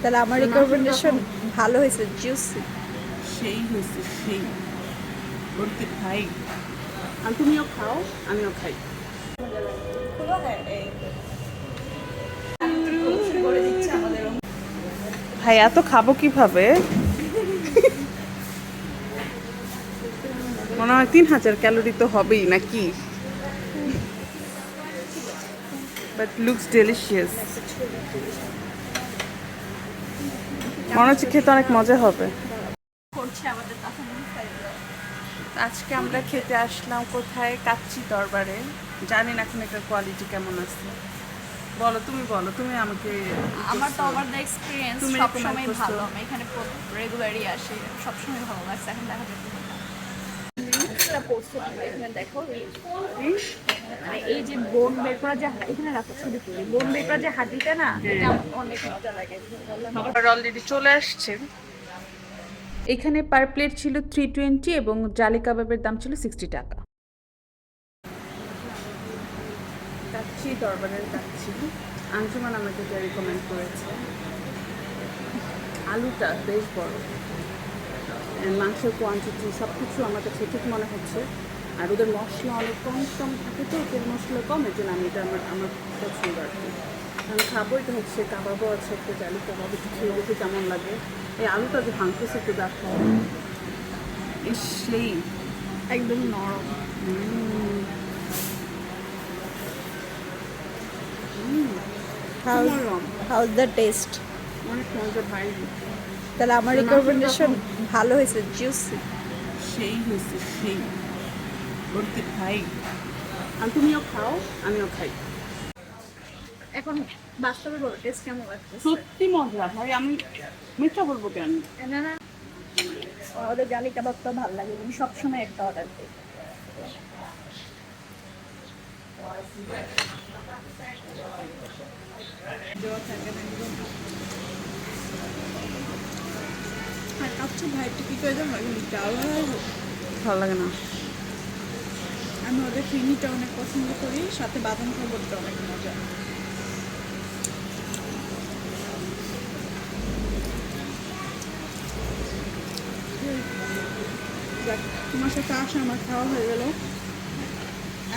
তাহলে আমার রিকমেন্ডেশন ভালো হয়েছে জুসি সেই হয়েছে সেই। বলতে খাই। আর তুমিও খাও আমিও খাই। ভাই এত খাব কীভাবে? মনে হয় তিন হাজার ক্যালোরি তো হবেই নাকি? বাট লুকস ডেলিশিয়াস মনে হচ্ছে খেতে অনেক মজা হবে। আজকে আমরা খেতে আসলাম কোথায়? কাচ্চি দরবারে। জানি না এখন এটার কোয়ালিটি কেমন আছে। বলো তুমি বলো তুমি আমাকে আমার তো ওভার দ্য এক্সপিরিয়েন্স সবসময় ভালো। আমি এখানে রেগুলারই আসি সবসময় ভালো লাগছে। এখন দেখা যাবে এখানে দেখো মানে এই যে বোন বের করা যে এখানে রাখো ছবি তুলি। বোন বের করা যে হাঁটিটা না এটা অনেক মজা লাগে অলরেডি চলে আসছে। এখানে পার প্লেট ছিল থ্রি টোয়েন্টি এবং জালি কাবাবের দাম ছিল সিক্সটি টাকা। কাচ্চি দরবারের কাচ্চি আঞ্জুমান আমাকে রিকমেন্ড করেছে। আলুটা বেশ বড়। মাংসের কোয়ান্টিটি সব কিছু আমার কাছে ঠিক মনে হচ্ছে। আর ওদের মশলা অনেক কম কম থাকে তো তেল মশলা কম এর জন্য আমি এটা আমার আমার পছন্দ আর কি। আমি খাব এটা হচ্ছে কাবাবও আছে একটা জালি কাবাব একটু খেয়ে দেখি কেমন লাগে। এই আলুটা যে ভাঙতেছে একটু দেখো। সেই একদম নরম। হাউ নরম। হাউ দ্য টেস্ট অনেক মজা ভাই। তাহলে আমার রিকমেন্ডেশন ভালো হয়েছে জুসি সেই হয়েছে সেই। বলতে খাই আর তুমিও খাও আমিও খাই। এখন বাস্তবে বলো টেস্ট কেমন লাগতেছে? সত্যি মজা ভাই আমি মিথ্যা বলব কেন? না না। ওদের জালি কাবাবটা ভালো লাগে আমি সবসময় একটা অর্ডার দিই কাচ্চি ভাইটা ভালো লাগে না। আমি ওদের ক্রিমিটা অনেক পছন্দ করি সাথে বাদাম খাবারটা অনেক মজা। তোমার সাথে আসা আমার খাওয়া হয়ে গেল।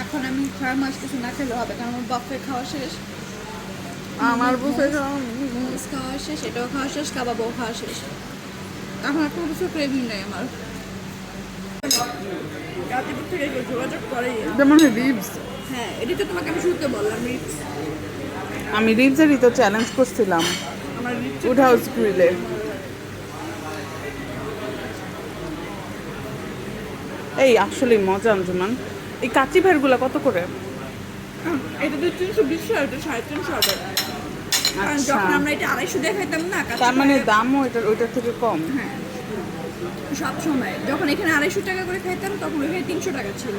এখন আমি ছয় মাস কিছু না খেলে হবে কারণ আমার বাফে খাওয়া শেষ। আমার মোমোস খাওয়া শেষ এটাও খাওয়া শেষ কাবাবও খাওয়া শেষ। এখন আর কোনো কিছু ক্রেভিং নেই আমার। যোগাযোগ করেই না। যেমন রিবস হ্যাঁ এটি তো তোমাকে আমি শুরুতে বললাম আমি রিবসেরই তো চ্যালেঞ্জ করছিলাম। আমার রিপস উড হাউস গ্রিলে এই আসলে মজা আঞ্জুমান। এই কাচি ভাইয়েরগুলো কত করে? এটা তো তিনশো বিশ টাকা সাড়ে তিনশো টাকা কারণ আচ্ছা। যখন আমরা এটা আড়াইশো দিয়ে খাইতাম না তার মানে দামও এটা ওইটার থেকে কম। হ্যাঁ। সব সময়। যখন এখানে আড়াইশো টাকা করে খাইতাম তখন ওখানে তিনশো টাকা ছিল।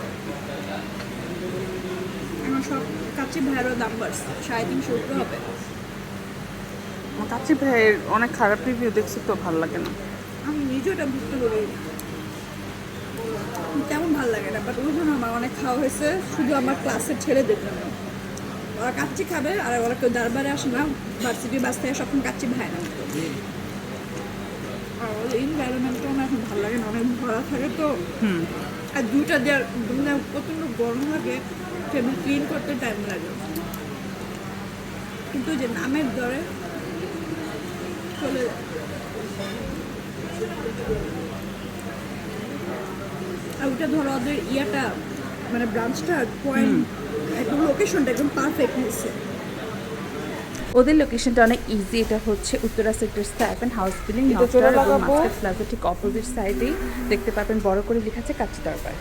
এখন সব কাচ্চি ভাইয়েরও দাম বাড়ছে। সাড়ে তিনশো উপরে হবে। কাচি ভাইয়ের অনেক খারাপ রিভিউ দেখছি তো ভালো লাগে না। আমি নিজেও এটা বুঝতে পারি তেমন ভালো লাগে না বাট ওই জন্য আমার অনেক খাওয়া হয়েছে। শুধু আমার ক্লাসের ছেলেদের জন্য ওরা কাচ্চি খাবে আর ওরা কেউ দরবারে আসে না ভার্সিটির বাস থেকে সবসময় কাচ্চি ভাই না। আর ওদের এনভায়রনমেন্টটা আমার এখন ভালো লাগে না অনেক ভরা থাকে তো। আর দুইটা দেওয়ার মানে প্রচণ্ড গরম লাগে টেবিল ক্লিন করতে টাইম লাগে। কিন্তু যে নামের দরে চলে আর ওটা ধরো ওদের ইয়াটা মানে ব্রাঞ্চটা পয়েন্ট লোকেশনটা একদম পারফেক্ট হয়েছে। ওদের লোকেশনটা অনেক ইজি এটা হচ্ছে Uttara sector seven house building. Plaza ঠিক অপোজিট সাইডেই দেখতে পাবেন বড় করে লেখা আছে কাচ্চি দরবার।